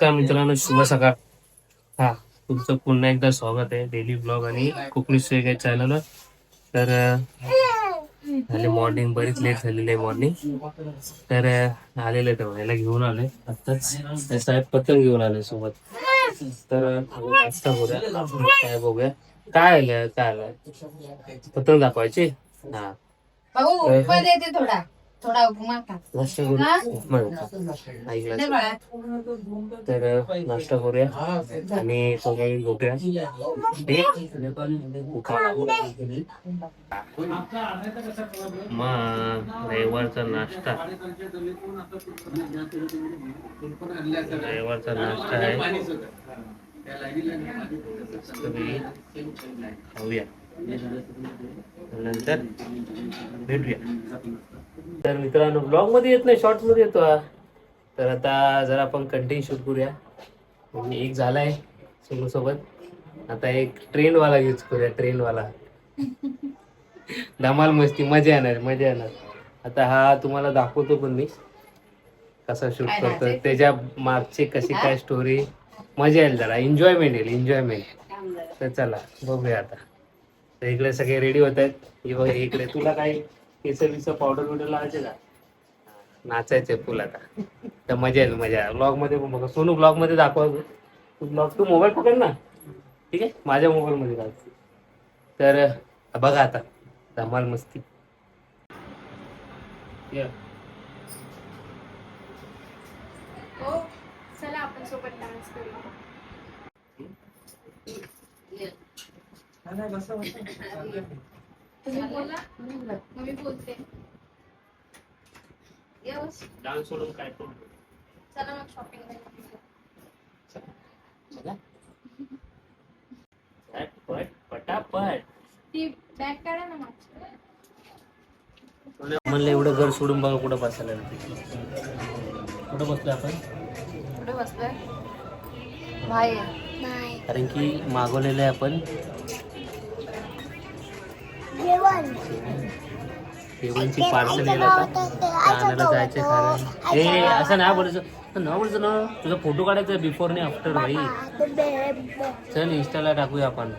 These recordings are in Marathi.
नमस्कार मित्रांनो शुभ सकाळ. हा तुमचं पुन्हा एकदा स्वागत आहे डेली ब्लॉग आणि कोकणी स्वेग या चॅनलवर तर झाले मॉर्निंग बरीच लेट झालेली आहे मॉर्निंग तर आलेलं तेव्हा याला घेऊन आलोय. आत्ताच साहेब पतंग घेऊन आले सोबत. तर नाश्ता करूया काय बघूया. काय आलं काय आलं? पतंग दाखवायची? हा. थोडा. थोडा नाश्ता? करू ऐकलं. तर नाश्ता करूया. आणि सगळी बघूया मग रविवारचा नाश्ता. रविवारचा नाश्ता आहे. खाऊया. नंतर भेटूया. तर मित्रांनो ब्लॉगमध्ये येत नाही शॉर्टमध्ये येतो हा. तर आता जरा आपण कंटेंट शूट करूया. म्हणजे एक झालाय सोनू सोबत आता एक ट्रेन वाला यूज करूया ट्रेन वाला धमाल मस्ती मजा येणार मजा येणार. आता हा तुम्हाला दाखवतो पण मी. कसा शूट करतो? त्याच्या मागची कशी काय स्टोरी मजा येईल जरा एन्जॉयमेंट येईल एन्जॉयमेंट तर चला बघूया आता. तर इकडे सगळे रेडी होत आहेत. बघ इकडे. तुला काय केस बिस पावडर बिवडर लावायचे का? नाचायचंय फुल आता. तर मजा येईल मजा. ब्लॉगमध्ये पण बघा. सोनू ब्लॉगमध्ये दाखवा तू ब्लॉग तू मोबाईल पकड ना. ठीक आहे? माझ्या मोबाईल मध्ये दाखव. तर बघा आता. धमाल मस्ती. Yeah. हो. चला आपण सोबत डान्स करूया. तुम्ही बोला मग मी बोलते ये बस. डान्स सोडून काय करू चला मग शॉपिंग चला पट पटापट ती बॅग काढा ना मागची म्हणलं एवढं घर सोडून बघा कुठं बसायला. कुठं बसलोय आपण कुठे बसलोय बाहेर कारण की मागवलेलं आहे आपण जेवणची पार्सल येईल आता ते आणायला जायचे कारण हे असं नाही बोलायचं. न बोलायचं ना. तुझा फोटो काढायचा बिफोर आणि आफ्टर भाई. चल इंस्टाला टाकूया आपण.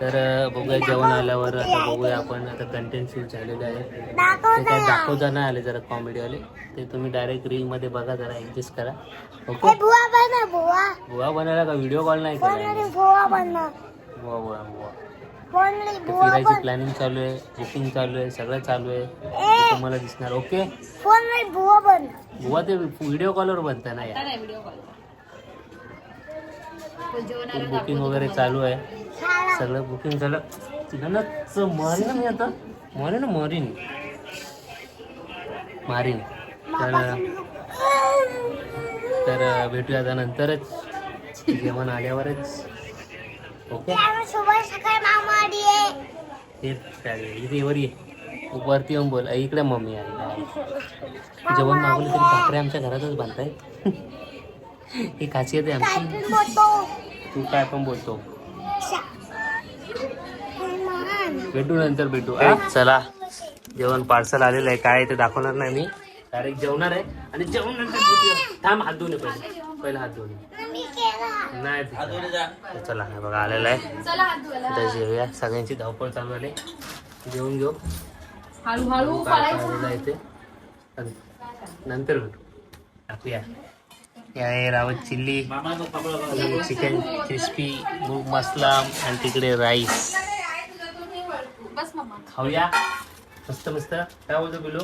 तर बघूया जेवण आल्यावर आता बघूया आपण. आता कंटेंट शूट झालेलं आहे. ते काय दाखवता नाही आले जरा कॉमेडीवाले ते तुम्ही डायरेक्ट रील मध्ये बघा जरा ऍडजस्ट करा. ओके? बुवा बना बुवा. बुवा बनायला का? व्हिडिओ कॉल नाही केला बुवा बुवा बुवा. फिरायची प्लॅनिंग चालू आहे बुकिंग चालू आहे सगळं चालू आहे. ते तुम्हाला दिसणार ओके फोन बुवा बना बुवा ते व्हिडिओ कॉलवर बनता ना यार नाही बुकिंग वगैरे चालू आहे. सगळं बुकिंग झालं. मारीन ना मी आता? मारीन ना मारीन मारीन तर तर भेटूया आता नंतरच. जेवण आल्यावरच. ओके. आहे इथे वर ये. वरती येऊन बोल. इकडे मम्मी आली जेवण मागवलं तरी भाकरे आमच्या घरातच बांधतायत. ही खासियत आहे आमची. तू काय पण बोलतो. भेटू नंतर भेटू हा? चला. जेवण पार्सल आलेलं आहे. काय ते दाखवणार नाही मी. डायरेक्ट जेवणार आहे. आणि जेवण नंतर. थांब हात धुवून ये पहिले. पहिला हात धुवून ये. नाही. चला हे बघा आलेलं आहे. चला हात धुवायला आता जेवूया सगळ्यांची धावपळ चालू आहे जेवून घेऊ. हळूहळू आणि नंतर भेटू. टाकूया हे आहे रावत चिल्ली चिकन क्रिस्पी मूग मसाला आणि तिकडे राईस. खाऊया. मस्त मस्त. काय बोलतो बिलो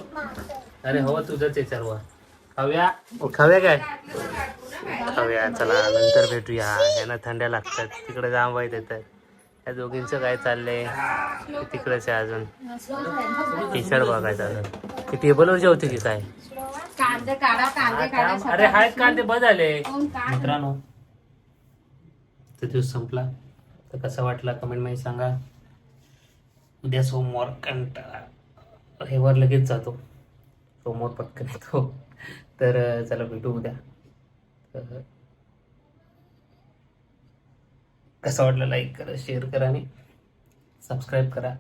अरे हो तुझंच आहे सर्व. खाऊया. ओ, खाऊया काय? खाऊया चला नंतर भेटूया. यांना थंड्या लागतात. तिकडे जांब आहेत येतात. या दोघींचं काय चाललंय? तिकडेच आहे अजून. टी शर्ट बघायचं अजून. ती टेबलवर जेवते की काय? अरे हाय कांदे बद आले कोण काय मित्रांनो तो दिवस संपला. तर कसा वाटला कमेंटमध्ये सांगा. उद्या सोमवार कंटाळा. रविवार लगेच जातो. सोमवार पटकन येतो तर चला भेटू उद्या. तर कसा वाटला लाईक करा शेअर करा आणि सबस्क्राईब करा.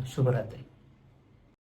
शुभ शुभरात्री.